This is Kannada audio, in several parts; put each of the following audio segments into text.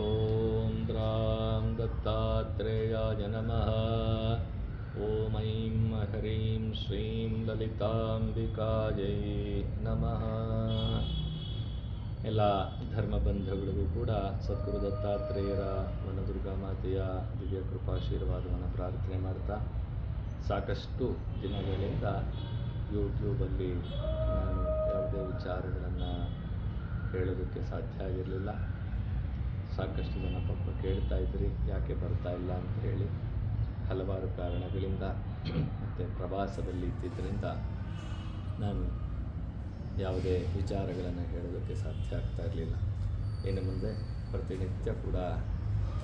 ॐ द्रां दत्तात्रेयाय नमः ॐ ऐं हरीं श्रीं ಲಲಿತಾಂಬಿಕಾಯೈ ನಮಃ ಎಲ್ಲ ಧರ್ಮ ಬಂಧುಗಳಿಗೂ ಕೂಡ ಸದ್ಗುರು ದತ್ತಾತ್ರೇಯರ ವನದುರ್ಗಾ ಮಾತೆಯ ದಿವ್ಯ ಕೃಪಾಶೀರ್ವಾದವನ್ನು ಪ್ರಾರ್ಥನೆ ಮಾಡ್ತಾ ಸಾಕಷ್ಟು ದಿನಗಳಿಂದ ಯೂಟ್ಯೂಬಲ್ಲಿ ನಾನು ಯಾವುದೇ ವಿಚಾರಗಳನ್ನು ಹೇಳೋದಕ್ಕೆ ಸಾಧ್ಯ ಆಗಿರಲಿಲ್ಲ ಸಾಕಷ್ಟು ಜನ ಪಾಪ ಕೇಳ್ತಾ ಇದ್ರಿ, ಯಾಕೆ ಬರ್ತಾ ಇಲ್ಲ ಅಂತ ಹೇಳಿ ಹಲವಾರು ಕಾರಣಗಳಿಂದ ಮತ್ತು ಪ್ರವಾಸದಲ್ಲಿ ಇದ್ದಿದ್ದರಿಂದ ನಾನು ಯಾವುದೇ ವಿಚಾರಗಳನ್ನು ಹೇಳೋದಕ್ಕೆ ಸಾಧ್ಯ ಆಗ್ತಾ ಇರಲಿಲ್ಲ. ಇನ್ನು ಮುಂದೆ ಪ್ರತಿನಿತ್ಯ ಕೂಡ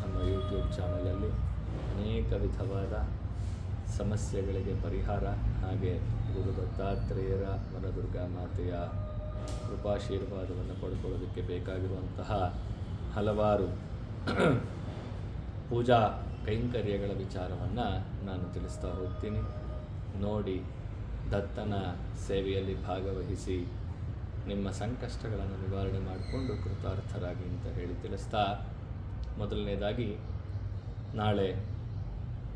ನಮ್ಮ ಯೂಟ್ಯೂಬ್ ಚಾನಲಲ್ಲಿ ಅನೇಕ ವಿಧವಾದ ಸಮಸ್ಯೆಗಳಿಗೆ ಪರಿಹಾರ ಹಾಗೆ ಗುರು ದತ್ತಾತ್ರೇಯರ ವನದುರ್ಗಾ ಮಾತೆಯ ಕೃಪಾಶೀರ್ವಾದವನ್ನು ಪಡ್ಕೊಳ್ಳೋದಕ್ಕೆ ಬೇಕಾಗಿರುವಂತಹ ಹಲವಾರು ಪೂಜಾ ಕೈಂಕರ್ಯಗಳ ವಿಚಾರವನ್ನು ನಾನು ತಿಳಿಸ್ತಾ ಹೋಗ್ತೀನಿ. ನೋಡಿ, ದತ್ತನ ಸೇವೆಯಲ್ಲಿ ಭಾಗವಹಿಸಿ ನಿಮ್ಮ ಸಂಕಷ್ಟಗಳನ್ನು ನಿವಾರಣೆ ಮಾಡಿಕೊಂಡು ಕೃತಾರ್ಥರಾಗಿ ಅಂತ ಹೇಳಿ ತಿಳಿಸ್ತಾ, ಮೊದಲನೇದಾಗಿ, ನಾಳೆ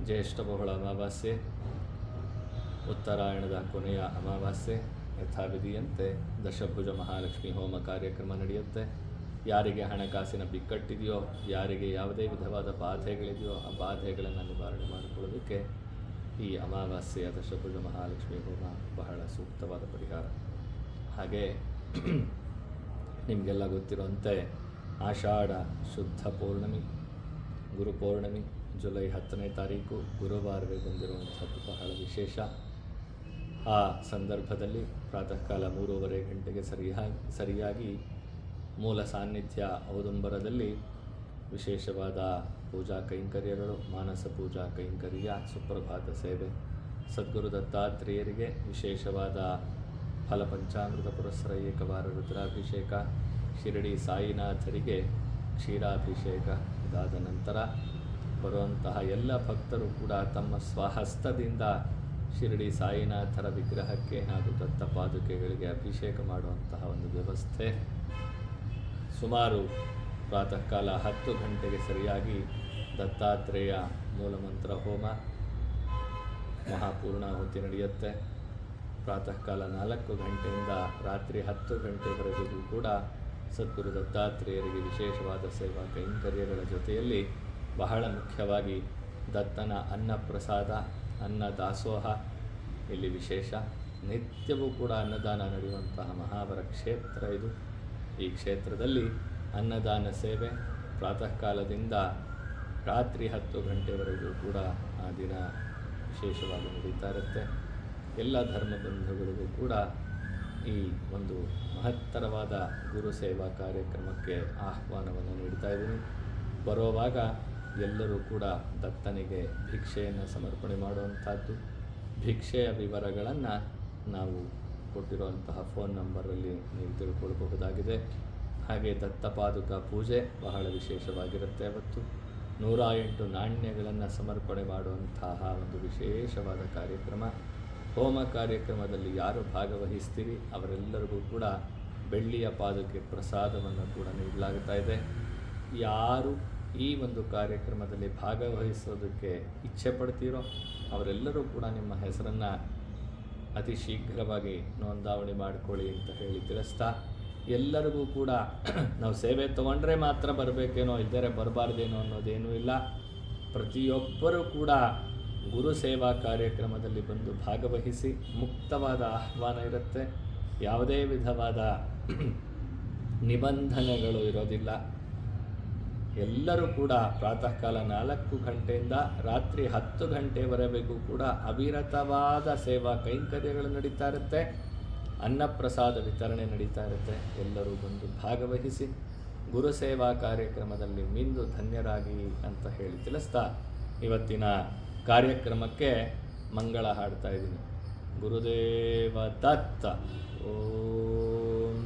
ಜ್ಯೇಷ್ಠ ಬಹುಳ ಅಮಾವಾಸ್ಯೆ, ಉತ್ತರಾಯಣದ ಕೊನೆಯ ಅಮಾವಾಸ್ಯೆ ಯಥಾವಿಧಿಯಂತೆ ದಶಭುಜ ಮಹಾಲಕ್ಷ್ಮಿ ಹೋಮ ಕಾರ್ಯಕ್ರಮ ನಡೆಯುತ್ತೆ. ಯಾರಿಗೆ ಹಣಕಾಸಿನ ಬಿಕ್ಕಟ್ಟಿದೆಯೋ, ಯಾರಿಗೆ ಯಾವುದೇ ವಿಧವಾದ ಬಾಧೆಗಳಿದೆಯೋ ಆ ಬಾಧೆಗಳನ್ನು ನಿವಾರಣೆ ಮಾಡಿಕೊಳ್ಳೋದಕ್ಕೆ ಈ ಅಮಾವಾಸ್ಯೆಯ ದಶಭುಜ ಮಹಾಲಕ್ಷ್ಮಿ ಹೋಮ ಬಹಳ ಸೂಕ್ತವಾದ ಪರಿಹಾರ. ಹಾಗೆ ನಿಮಗೆಲ್ಲ ಗೊತ್ತಿರುವಂತೆ ಆಷಾಢ ಶುದ್ಧ ಪೌರ್ಣಮಿ, ಗುರು ಪೌರ್ಣಮಿ, ಜುಲೈ ಹತ್ತನೇ ತಾರೀಕು ಗುರುವಾರವೇ ಬಂದಿರುವಂಥದ್ದು ಬಹಳ ವಿಶೇಷ. ಆ ಸಂದರ್ಭದಲ್ಲಿ ಪ್ರಾತಃಕಾಲ ಮೂರುವರೆ ಗಂಟೆಗೆ ಸರಿಯಾಗಿ ಸರಿಯಾಗಿ ಮೂಲ ಸಾನ್ನಿಧ್ಯ ಔದುಂಬರದಲ್ಲಿ ವಿಶೇಷವಾದ ಪೂಜಾ ಕೈಂಕರ್ಯಗಳು, ಮಾನಸ ಪೂಜಾ ಕೈಂಕರ್ಯ, ಸುಪ್ರಭಾತ ಸೇವೆ. ಸದ್ಗುರು ದತ್ತಾತ್ರೇಯರಿಗೆ ವಿಶೇಷವಾದ ಫಲ ಪಂಚಾಮೃತ ಪುರಸ್ಸರ ಏಕವಾರ ರುದ್ರಾಭಿಷೇಕ, ಶಿರಡಿ ಸಾಯಿನಾಥರಿಗೆ ಕ್ಷೀರಾಭಿಷೇಕ ಇದಾದ ನಂತರ ಬರುವಂತಹ ಎಲ್ಲ ಭಕ್ತರು ಕೂಡ ತಮ್ಮ ಸ್ವಹಸ್ತದಿಂದ ಶಿರಡಿ ಸಾಯಿನಾಥರ ವಿಗ್ರಹಕ್ಕೆ ಹಾಗೂ ದತ್ತಪಾದುಕೆಗಳಿಗೆ ಅಭಿಷೇಕ ಮಾಡುವಂತಹ ಒಂದು ವ್ಯವಸ್ಥೆ. ಸುಮಾರು ಪ್ರಾತಃ ಕಾಲ ಹತ್ತು ಗಂಟೆಗೆ ಸರಿಯಾಗಿ ದತ್ತಾತ್ರೇಯ ಮೂಲಮಂತ್ರ ಹೋಮ ಮಹಾಪೂರ್ಣಾಹುತಿ ನಡೆಯುತ್ತೆ. ಪ್ರಾತಃ ಕಾಲ ನಾಲ್ಕು ಗಂಟೆಯಿಂದ ರಾತ್ರಿ ಹತ್ತು ಗಂಟೆವರೆಗೂ ಕೂಡ ಸದ್ಗುರು ದತ್ತಾತ್ರೇಯರಿಗೆ ವಿಶೇಷವಾದ ಸೇವಾ ಕೈಂಕರ್ಯಗಳ ಜೊತೆಯಲ್ಲಿ ಬಹಳ ಮುಖ್ಯವಾಗಿ ದತ್ತನ ಅನ್ನಪ್ರಸಾದ ಅನ್ನ ದಾಸೋಹ, ಇಲ್ಲಿ ವಿಶೇಷ. ನಿತ್ಯವೂ ಕೂಡ ಅನ್ನದಾನ ನಡೆಯುವಂತಹ ಮಹಾವರ ಕ್ಷೇತ್ರ ಇದು. ಈ ಕ್ಷೇತ್ರದಲ್ಲಿ ಅನ್ನದಾನ ಸೇವೆ ಪ್ರಾತಃ ಕಾಲದಿಂದ ರಾತ್ರಿ ಹತ್ತು ಗಂಟೆವರೆಗೂ ಕೂಡ ಆ ದಿನ ವಿಶೇಷವಾಗಿ ನಡೀತಾ ಇರುತ್ತೆ. ಎಲ್ಲ ಧರ್ಮ ಬಂಧುಗಳಿಗೂ ಕೂಡ ಈ ಒಂದು ಮಹತ್ತರವಾದ ಗುರು ಸೇವಾ ಕಾರ್ಯಕ್ರಮಕ್ಕೆ ಆಹ್ವಾನವನ್ನು ನೀಡ್ತಾ ಇದ್ದೀನಿ. ಬರುವಾಗ ಎಲ್ಲರೂ ಕೂಡ ದತ್ತನಿಗೆ ಭಿಕ್ಷೆಯನ್ನು ಸಮರ್ಪಣೆ ಮಾಡುವಂಥದ್ದು. ಭಿಕ್ಷೆಯ ವಿವರಗಳನ್ನು ನಾವು ಕೊಟ್ಟಿರುವಂತಹ ಫೋನ್ ನಂಬರಲ್ಲಿ ನೀವು ತಿಳ್ಕೊಳ್ಬಹುದಾಗಿದೆ. ಹಾಗೆ ದತ್ತಪಾದುಕ ಪೂಜೆ ಬಹಳ ವಿಶೇಷವಾಗಿರುತ್ತೆ. ಅವತ್ತು ನೂರ ಎಂಟು ನಾಣ್ಯಗಳನ್ನು ಸಮರ್ಪಣೆ ಮಾಡುವಂತಹ ಒಂದು ವಿಶೇಷವಾದ ಕಾರ್ಯಕ್ರಮ. ಹೋಮ ಕಾರ್ಯಕ್ರಮದಲ್ಲಿ ಯಾರು ಭಾಗವಹಿಸ್ತೀರಿ? ಅವರೆಲ್ಲರಿಗೂ ಕೂಡ ಬೆಳ್ಳಿಯ ಪಾದಕ್ಕೆ ಪ್ರಸಾದವನ್ನು ಕೂಡ ನೀಡಲಾಗ್ತಾ ಇದೆ. ಯಾರು ಈ ಒಂದು ಕಾರ್ಯಕ್ರಮದಲ್ಲಿ ಭಾಗವಹಿಸೋದಕ್ಕೆ ಇಚ್ಛೆ ಪಡ್ತೀರೋ ಅವರೆಲ್ಲರೂ ಕೂಡ ನಿಮ್ಮ ಹೆಸರನ್ನು ಅತಿ ಶೀಘ್ರವಾಗಿ ನೋಂದಾವಣಿ ಮಾಡಿಕೊಳ್ಳಿ ಅಂತ ಹೇಳಿ ತಿಳಿಸ್ತಾ, ಎಲ್ಲರಿಗೂ ಕೂಡ ನಾವು ಸೇವೆ ತಗೊಂಡ್ರೆ ಮಾತ್ರ ಬರಬೇಕೇನೋ, ಇದ್ದರೆ ಬರಬಾರ್ದೇನೋ ಅನ್ನೋದೇನೂ ಇಲ್ಲ. ಪ್ರತಿಯೊಬ್ಬರೂ ಕೂಡ ಗುರು ಸೇವಾ ಕಾರ್ಯಕ್ರಮದಲ್ಲಿ ಬಂದು ಭಾಗವಹಿಸಿ ಮುಕ್ತವಾದ ಆಹ್ವಾನ ಇರುತ್ತೆ. ಯಾವುದೇ ವಿಧವಾದ ನಿಬಂಧನೆಗಳು ಇರೋದಿಲ್ಲ. ಎಲ್ಲರೂ ಕೂಡ ಪ್ರಾತಃ ಕಾಲ ನಾಲ್ಕು ಗಂಟೆಯಿಂದ ರಾತ್ರಿ ಹತ್ತು ಗಂಟೆವರೆಗೂ ಕೂಡ ಅವಿರತವಾದ ಸೇವಾ ಕೈಂಕರ್ಯಗಳು ನಡೀತಾ ಇರುತ್ತೆ. ಅನ್ನಪ್ರಸಾದ ವಿತರಣೆ ನಡೀತಾ ಇರುತ್ತೆ. ಎಲ್ಲರೂ ಬಂದು ಭಾಗವಹಿಸಿ ಗುರು ಸೇವಾ ಕಾರ್ಯಕ್ರಮದಲ್ಲಿ ಮಿಂದು ಧನ್ಯರಾಗಿ ಅಂತ ಹೇಳಿ ತಿಳಿಸ್ತಾ ಇವತ್ತಿನ ಕಾರ್ಯಕ್ರಮಕ್ಕೆ ಮಂಗಳ ಹಾಡ್ತಾ ಇದ್ದೀನಿ. ಗುರುದೇವ ದತ್ತ. ಓಂ